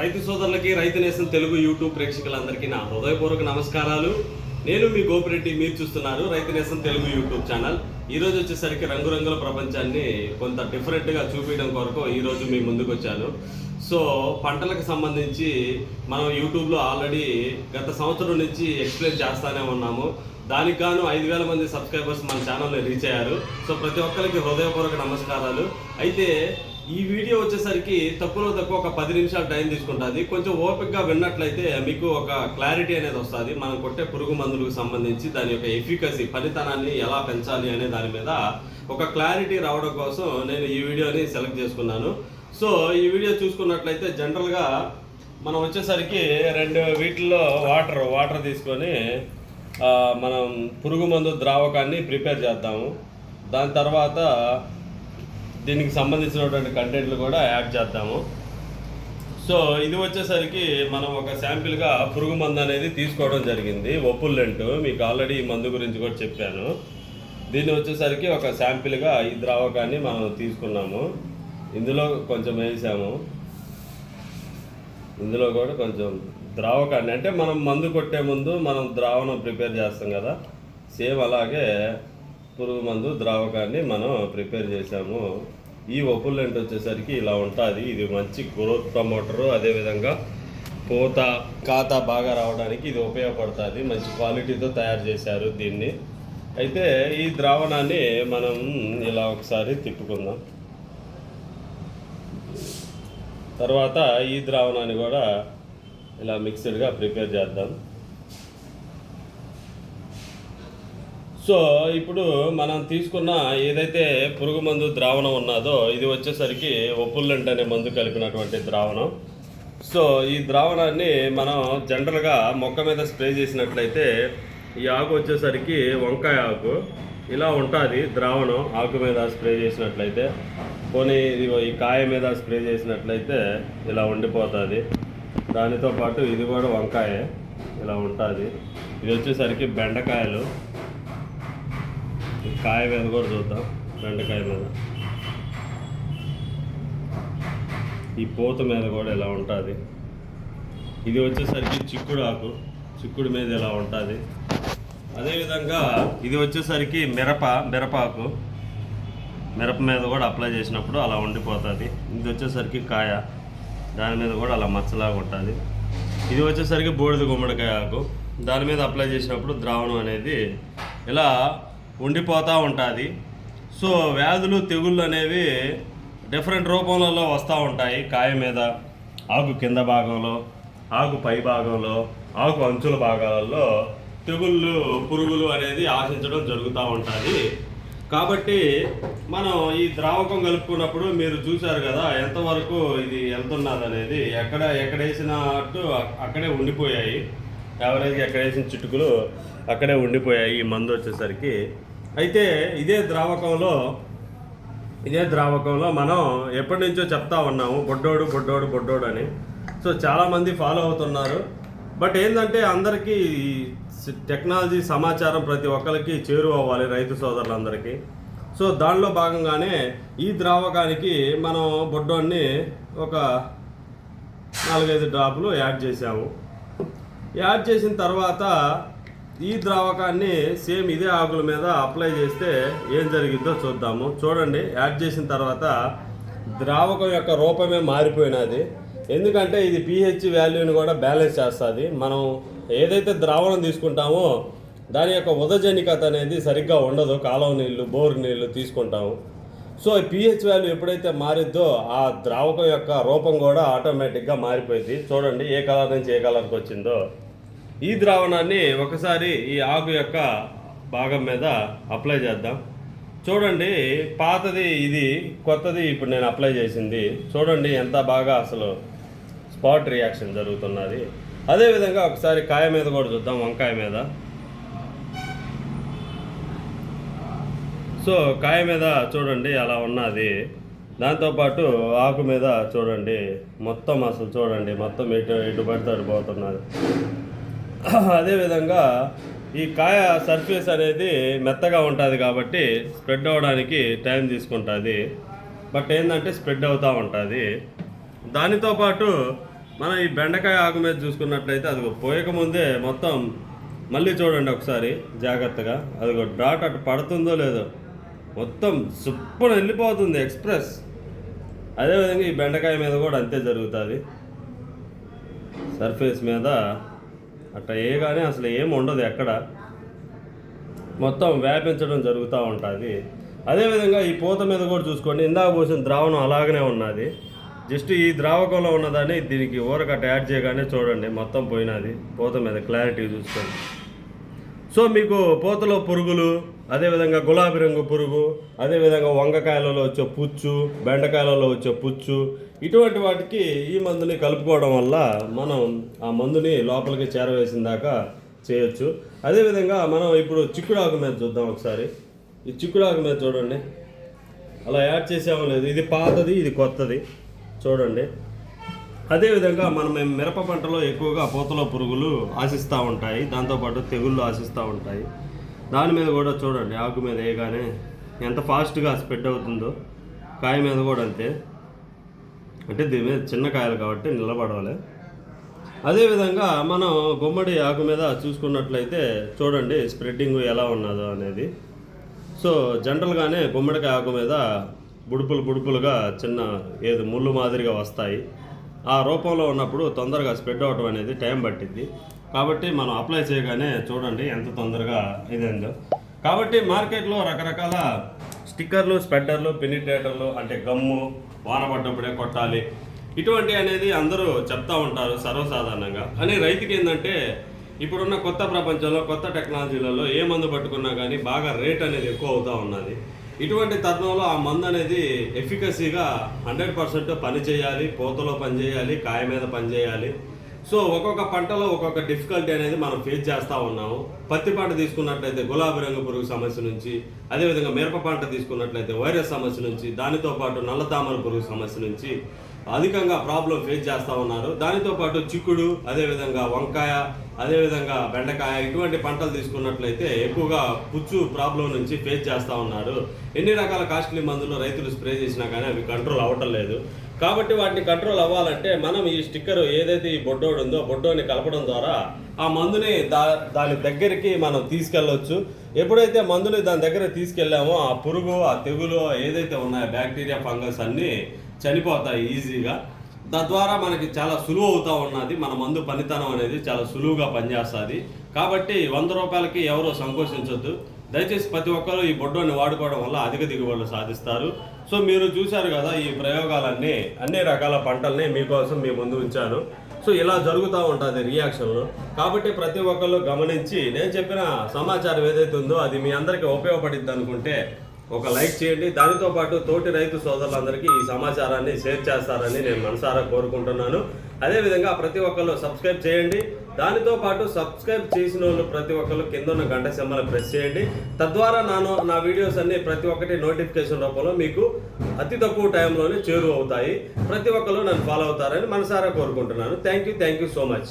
రైతు సోదరులకి రైతు నేసం తెలుగు యూట్యూబ్ ప్రేక్షకులందరికీ నా హృదయపూర్వక నమస్కారాలు. నేను మీ గోపిరెడ్డి మీరు చూస్తున్నారు రైతు నేసం తెలుగు యూట్యూబ్ ఛానల్. ఈ రోజు వచ్చేసరికి రంగురంగుల ప్రపంచాన్ని కొంత డిఫరెంట్గా చూపించడం కొరకు ఈరోజు మీ ముందుకు వచ్చాను. సో పంటలకు సంబంధించి మనం యూట్యూబ్లో ఆల్రెడీ గత సంవత్సరం నుంచి ఎక్స్ప్లెయిన్ చేస్తానే ఉన్నాము. దానికి గాను ఐదు వేల మంది సబ్స్క్రైబర్స్ మన ఛానల్ని రీచ్ అయ్యారు. సో ప్రతి ఒక్కరికి హృదయపూర్వక నమస్కారాలు. అయితే ఈ వీడియో వచ్చేసరికి తక్కువలో తక్కువ ఒక పది నిమిషాలు టైం తీసుకుంటుంది. కొంచెం ఓపిక్గా విన్నట్లయితే మీకు ఒక క్లారిటీ అనేది వస్తుంది. మనం కొట్టే పురుగు మందులకు సంబంధించి దాని యొక్క ఎఫికసీ ఫలితనాన్ని ఎలా పెంచాలి అనే దాని మీద ఒక క్లారిటీ రావడం కోసం నేను ఈ వీడియోని సెలెక్ట్ చేసుకున్నాను. సో ఈ వీడియో చూసుకున్నట్లయితే జనరల్గా మనం వచ్చేసరికి రెండు వీటిల్లో వాటర్ వాటర్ తీసుకొని మనం పురుగు మందు ద్రావకాన్ని ప్రిపేర్ చేద్దాము. దాని తర్వాత దీనికి సంబంధించినటువంటి కంటెంట్లు కూడా యాడ్ చేద్దాము. సో ఇది వచ్చేసరికి మనం ఒక శాంపిల్గా పురుగు మందు అనేది తీసుకోవడం జరిగింది. ఒప్పుల్లెంటు. మీకు ఆల్రెడీ ఈ మందు గురించి కూడా చెప్పాను. దీన్ని వచ్చేసరికి ఒక శాంపిల్గా ఈ ద్రావకాన్ని మనం తీసుకున్నాము. ఇందులో కొంచెం వేసాము. ఇందులో కూడా కొంచెం ద్రావకాన్ని. అంటే మనం మందు కొట్టే ముందు మనం ద్రావణం ప్రిపేర్ చేస్తాం కదా. సేమ్ అలాగే పురుగు మందు ద్రావకాన్ని మనం ప్రిపేర్ చేసాము ఈ ఒపుల్లెంట్ వచ్చేసరికి ఇలా ఉంటుంది. ఇది మంచి గ్రోత్ ప్రమోటరు. అదేవిధంగా పూత కాత బాగా రావడానికి ఇది ఉపయోగపడుతుంది. మంచి క్వాలిటీతో తయారు చేశారు దీన్ని. అయితే ఈ ద్రావణాన్ని మనం ఇలా ఒకసారి తిప్పుకుందాం. తర్వాత ఈ ద్రావణాన్ని కూడా ఇలా మిక్స్డ్గా ప్రిపేర్ చేద్దాం. సో ఇప్పుడు మనం తీసుకున్న ఏదైతే పురుగు మందు ద్రావణం ఉన్నదో ఇది వచ్చేసరికి ఒప్పుల్లెంట్ అనే మందు కలిపినటువంటి ద్రావణం. సో ఈ ద్రావణాన్ని మనం జనరల్గా మొక్క మీద స్ప్రే చేసినట్లయితే ఈ ఆకు వచ్చేసరికి వంకాయ ఆకు. ఇలా ఉంటుంది ద్రావణం ఆకు మీద స్ప్రే చేసినట్లయితే. పోనీ ఇది ఈ కాయ మీద స్ప్రే చేసినట్లయితే ఇలా ఉండిపోతుంది. దానితో పాటు ఇది కూడా వంకాయ. ఇలా ఉంటుంది. ఇది వచ్చేసరికి బెండకాయలు. కాయ మీద కూడా చూద్దాం బెండకాయ మీద. ఈ పూత మీద కూడా ఇలా ఉంటుంది. ఇది వచ్చేసరికి చిక్కుడు ఆకు చిక్కుడు మీద ఇలా ఉంటుంది. అదేవిధంగా ఇది వచ్చేసరికి మిరప మిరపాకు మిరప మీద కూడా అప్లై చేసినప్పుడు అలా ఉండిపోతుంది. ఇది వచ్చేసరికి కాయ దాని మీద కూడా అలా మచ్చలాగా ఉంటుంది. ఇది వచ్చేసరికి బూడిద గుమ్మడికాయ ఆకు. దాని మీద అప్లై చేసినప్పుడు ద్రావణం అనేది ఇలా ఉండిపోతూ ఉంటుంది. సో వ్యాధులు తెగుళ్ళు అనేవి డిఫరెంట్ రూపంలో వస్తూ ఉంటాయి. కాయ మీద ఆకు కింద భాగంలో ఆకు పై భాగంలో ఆకు అంచుల భాగాలలో తెగుళ్ళు పురుగులు అనేది ఆశించడం జరుగుతూ ఉంటుంది. కాబట్టి మనం ఈ ద్రావకం కలుపుకున్నప్పుడు మీరు చూశారు కదా ఎంతవరకు ఇది ఎంత ఉన్నది అనేది ఎక్కడ ఎక్కడేసినట్టు అక్కడే ఉండిపోయాయి. యావరేజ్ ఎక్కడ వేసిన చిటుకులు అక్కడే ఉండిపోయాయి. ఈ మందు వచ్చేసరికి అయితే ఇదే ద్రావకంలో ఇదే ద్రావకంలో మనం ఎప్పటి నుంచో చెప్తా ఉన్నాము బొడ్డోడు బొడ్డోడు బొడ్డోడు అని. సో చాలామంది ఫాలో అవుతున్నారు. బట్ ఏంటంటే అందరికీ టెక్నాలజీ సమాచారం ప్రతి ఒక్కరికి చేరువ అవ్వాలి రైతు సోదరులందరికీ. సో దానిలో భాగంగానే ఈ ద్రావకానికి మనం బొడ్డోడిని ఒక నాలుగైదు డ్రాపులు యాడ్ చేసాము యాడ్ చేసిన తర్వాత ఈ ద్రావకాన్ని సేమ్ ఇదే ఆకుల మీద అప్లై చేస్తే ఏం జరిగిందో చూద్దాము. చూడండి యాడ్ చేసిన తర్వాత ద్రావకం యొక్క రూపమే మారిపోయినది. ఎందుకంటే ఇది పిహెచ్ వాల్యూని కూడా బ్యాలెన్స్ చేస్తుంది. మనం ఏదైతే ద్రావణం తీసుకుంటామో దాని యొక్క ఉదజనికత అనేది సరిగ్గా ఉండదు. కాలువ నీళ్ళు బోర్ నీళ్ళు తీసుకుంటాము. సో పిహెచ్ వాల్యూ ఎప్పుడైతే మారిద్దో ఆ ద్రావకం యొక్క రూపం కూడా ఆటోమేటిక్గా మారిపోయింది. చూడండి ఏ కలర్ నుంచి ఏ కలర్కి వచ్చిందో. ఈ ద్రావణాన్ని ఒకసారి ఈ ఆకు యొక్క భాగం మీద అప్లై చేద్దాం. చూడండి పాతది ఇది కొత్తది ఇప్పుడు నేను అప్లై చేసింది. చూడండి ఎంత బాగా అసలు స్పాట్ రియాక్షన్ జరుగుతున్నది. అదేవిధంగా ఒకసారి కాయ మీద కూడా చూద్దాం వంకాయ మీద. సో కాయ మీద చూడండి అలా ఉన్నది. దాంతోపాటు ఆకు మీద చూడండి మొత్తం అసలు చూడండి మొత్తం ఎటు ఎటు పడితే పోతున్నది. అదేవిధంగా ఈ కాయ సర్ఫేస్ అనేది మెత్తగా ఉంటుంది కాబట్టి స్ప్రెడ్ అవ్వడానికి టైం తీసుకుంటుంది. బట్ ఏంటంటే స్ప్రెడ్ అవుతూ ఉంటుంది. దానితో పాటు మనం ఈ బెండకాయ ఆకు మీద చూసుకున్నట్లయితే అది పోయక ముందే మొత్తం మళ్ళీ చూడండి ఒకసారి జాగ్రత్తగా. అది డాట్ అటు పడుతుందో లేదో మొత్తం సుప్పన వెళ్ళిపోతుంది ఎక్స్ప్రెస్ అదేవిధంగా ఈ బెండకాయ మీద కూడా అంతే జరుగుతుంది. సర్ఫేస్ మీద అట్లా ఏ కానీ అసలు ఏం ఉండదు ఎక్కడ. మొత్తం వ్యాపించడం జరుగుతూ ఉంటుంది. అదేవిధంగా ఈ పూత మీద కూడా చూసుకోండి. ఇందాక పోసిన ద్రావణం అలాగనే ఉన్నది. జస్ట్ ఈ ద్రావకంలో ఉన్నదాన్ని దీనికి ఊరకట్ట యాడ్ చేయగానే చూడండి. మొత్తం పోయినది. పూత మీద క్లారిటీ చూసుకోండి. సో మీకు పూతలో పురుగులు అదేవిధంగా గులాబీ రంగు పురుగు అదేవిధంగా వంగకాయలలో వచ్చే పుచ్చు బెండకాయలలో వచ్చే పుచ్చు ఇటువంటి వాటికి ఈ మందుని కలుపుకోవడం వల్ల మనం ఆ మందుని లోపలికి చేరవేసిన దాకా చేయొచ్చు. అదేవిధంగా మనం ఇప్పుడు చిక్కుడాకు మీద చూద్దాం ఒకసారి. ఈ చిక్కుడాకు మీద చూడండి. అలా యాడ్ చేసామో లేదు ఇది పాతది ఇది కొత్తది. చూడండి. అదేవిధంగా మనం మేము మిరప పంటలో ఎక్కువగా పూతలో పురుగులు ఆశిస్తూ ఉంటాయి. దాంతోపాటు తెగుళ్ళు ఆశిస్తూ ఉంటాయి. దాని మీద కూడా చూడండి ఆకు మీద వేయగానే ఎంత ఫాస్ట్గా స్ప్రెడ్ అవుతుందో కాయ మీద కూడా అంతే. అంటే దీని మీద చిన్న కాయలు కాబట్టి నిలబడాలి అదేవిధంగా మనం గుమ్మడి ఆకు మీద చూసుకున్నట్లయితే చూడండి స్ప్రెడ్డింగ్ ఎలా ఉన్నదో అనేది. సో జనరల్గానే గుమ్మడికాయ ఆకు మీద బుడుపులు బుడుపులుగా చిన్న ఏది ముళ్ళు మాదిరిగా వస్తాయి. ఆ రూపంలో ఉన్నప్పుడు తొందరగా స్ప్రెడ్ అవటం అనేది టైం పట్టింది కాబట్టి మనం అప్లై చేయగానే చూడండి ఎంత తొందరగా ఇదేందో. కాబట్టి మార్కెట్లో రకరకాల స్టిక్కర్లు స్పెడ్డర్లు పెనిట్రేటర్లు అంటే గమ్ము వానపడ్డప్పుడే కొట్టాలి. ఇటువంటి అనేది అందరూ చెప్తా ఉంటారు సర్వసాధారణంగా. కానీ రైతుకి ఏంటంటే ఇప్పుడున్న కొత్త ప్రపంచంలో కొత్త టెక్నాలజీలలో ఏ మందు పట్టుకున్నా కానీ బాగా రేట్ అనేది ఎక్కువ అవుతూ ఉన్నది. ఇటువంటి తరుణంలో ఆ మందు అనేది ఎఫికసీగా హండ్రెడ్ పర్సెంట్ పని చేయాలి పూతలో పని చేయాలి కాయ మీద పని చేయాలి. సో ఒక్కొక్క పంటలో ఒక్కొక్క డిఫికల్టీ అనేది మనం ఫేస్ చేస్తూ ఉన్నాము. పత్తి పంట తీసుకున్నట్లయితే గులాబీ రంగు పురుగు సమస్య నుంచి అదేవిధంగా మిరప పంట తీసుకున్నట్లయితే వైరస్ సమస్య నుంచి దానితో పాటు నల్ల తామర పురుగు సమస్య నుంచి అధికంగా ప్రాబ్లం ఫేస్ చేస్తూ ఉన్నారు. దానితో పాటు చిక్కుడు అదేవిధంగా వంకాయ అదేవిధంగా బెండకాయ ఇటువంటి పంటలు తీసుకున్నట్లయితే ఎక్కువగా పుచ్చు ప్రాబ్లం నుంచి ఫేస్ చేస్తూ ఉన్నారు. ఎన్ని రకాల కాస్ట్లీ మందులు రైతులు స్ప్రే చేసినా కానీ అవి కంట్రోల్ అవ్వటం లేదు. కాబట్టి వాటిని కంట్రోల్ అవ్వాలంటే మనం ఈ స్టిక్కర్ ఏదైతే ఈ బొడ్డోడు ఉందో బొడ్డోని కలపడం ద్వారా ఆ మందుని దా దాని దగ్గరికి మనం తీసుకెళ్ళవచ్చు ఎప్పుడైతే మందుని దాని దగ్గర తీసుకెళ్ళామో ఆ పురుగు ఆ తెగులు ఏదైతే ఉన్నాయో బ్యాక్టీరియా ఫంగస్ అన్నీ చనిపోతాయి ఈజీగా. తద్వారా మనకి చాలా సులువు అవుతా ఉన్నది. మన మందు పనితనం అనేది చాలా సులువుగా పనిచేస్తుంది. కాబట్టి వంద రూపాయలకి ఎవరో సంకోచించొద్దు. దయచేసి ప్రతి ఒక్కరూ ఈ బొడ్డోని వాడుకోవడం వల్ల అధిక దిగుబడులు సాధిస్తారు. సో మీరు చూశారు కదా ఈ ప్రయోగాలన్నీ అన్ని రకాల పంటల్ని మీకోసం మీ ముందు ఉంచాను. సో ఇలా జరుగుతూ ఉంటుంది రియాక్షన్లు కాబట్టి ప్రతి ఒక్కళ్ళు గమనించి నేను చెప్పిన సమాచారం ఏదైతే ఉందో అది మీ అందరికీ ఉపయోగపడిద్ది అనుకుంటే ఒక లైక్ చేయండి. దానితో పాటు తోటి రైతు సోదరులందరికీ ఈ సమాచారాన్ని షేర్ చేస్తారని నేను మనసారా కోరుకుంటున్నాను. అదేవిధంగా ప్రతి ఒక్కళ్ళు సబ్స్క్రైబ్ చేయండి. దానితో పాటు సబ్స్క్రైబ్ చేసిన వాళ్ళు ప్రతి ఒక్కళ్ళు కింద ఉన్న గంట సింబల్ ప్రెస్ చేయండి. తద్వారా నాను నా వీడియోస్ అన్ని ప్రతి ఒక్కటి నోటిఫికేషన్ రూపంలో మీకు అతి తక్కువ టైంలోనే చేరువ అవుతాయి ప్రతి ఒక్కరు నన్ను ఫాలో అవుతారని మనసారా కోరుకుంటున్నాను. Thank you thank you so much